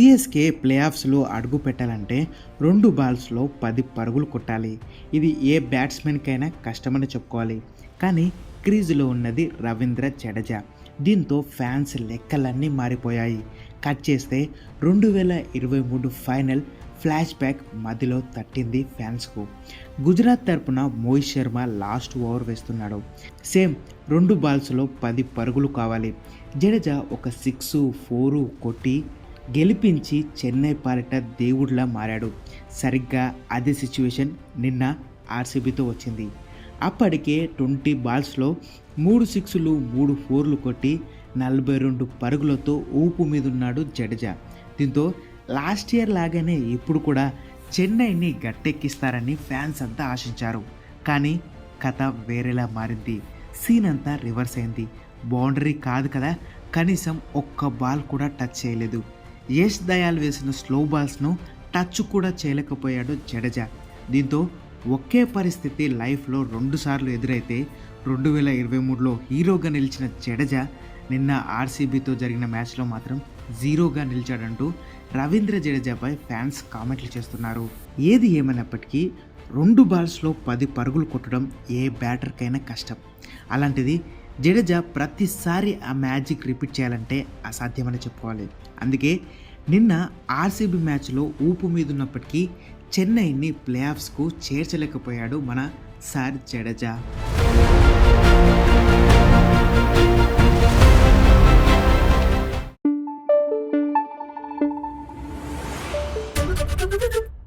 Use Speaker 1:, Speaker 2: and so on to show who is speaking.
Speaker 1: CSK play ఆఫ్స్లో అడుగు పెట్టాలంటే రెండు బాల్స్లో పది పరుగులు కొట్టాలి. ఇది ఏ బ్యాట్స్మెన్కైనా కష్టమని చెప్పుకోవాలి. కానీ క్రీజులో ఉన్నది రవీంద్ర జడేజా. దీంతో ఫ్యాన్స్ లెక్కలన్నీ మారిపోయాయి. కట్ చేస్తే రెండు వేల ఇరవై మూడు ఫైనల్ ఫ్లాష్ బ్యాక్ మధ్యలో తట్టింది ఫ్యాన్స్కు. గుజరాత్ తరపున మోహిత్ శర్మ లాస్ట్ ఓవర్ వేస్తున్నాడు. సేమ్ రెండు బాల్స్లో పది పరుగులు కావాలి. జడేజా ఒక సిక్స్ ఫోరు కొట్టి గెలిపించి చెన్నై పాలిట దేవుడిలా మారాడు. సరిగ్గా అదే సిచ్యువేషన్ నిన్న ఆర్సీబీతో వచ్చింది. అప్పటికే ట్వంటీ బాల్స్లో మూడు సిక్స్లు మూడు ఫోర్లు కొట్టి నలభై రెండు పరుగులతో ఊపు మీద ఉన్నాడు జడేజా. దీంతో లాస్ట్ ఇయర్ లాగానే ఇప్పుడు కూడా చెన్నైని గట్టెక్కిస్తారని ఫ్యాన్స్ అంతా ఆశించారు. కానీ కథ వేరేలా మారింది. సీన్ అంతా రివర్స్ అయింది. బౌండరీ కాదు కదా కనీసం ఒక్క బాల్ కూడా టచ్ చేయలేదు. యశ్ దయాల్ వేసిన స్లో బాల్స్ను టచ్ కూడా చేయలేకపోయాడు జడేజా. దీంతో ఒకే పరిస్థితి లైఫ్లో రెండుసార్లు ఎదురైతే రెండు వేల ఇరవై మూడులో హీరోగా నిలిచిన జడేజా నిన్న ఆర్సీబీతో జరిగిన మ్యాచ్లో మాత్రం జీరోగా నిలిచాడంటూ రవీంద్ర జడేజాపై ఫ్యాన్స్ కామెంట్లు చేస్తున్నారు. ఏది ఏమైనప్పటికీ రెండు బాల్స్లో పది పరుగులు కొట్టడం ఏ బ్యాటర్కైనా కష్టం. అలాంటిది జడేజా ప్రతిసారి ఆ మ్యాజిక్ రిపీట్ చేయాలంటే అసాధ్యమని చెప్పుకోవాలి అందుకే నిన్న ఆర్సీబీ మ్యాచ్లో ఊపు మీద ఉన్నప్పటికీ చెన్నైని ప్లే ఆఫ్స్కు చేర్చలేకపోయాడు మన సార్ జడేజా Thank you.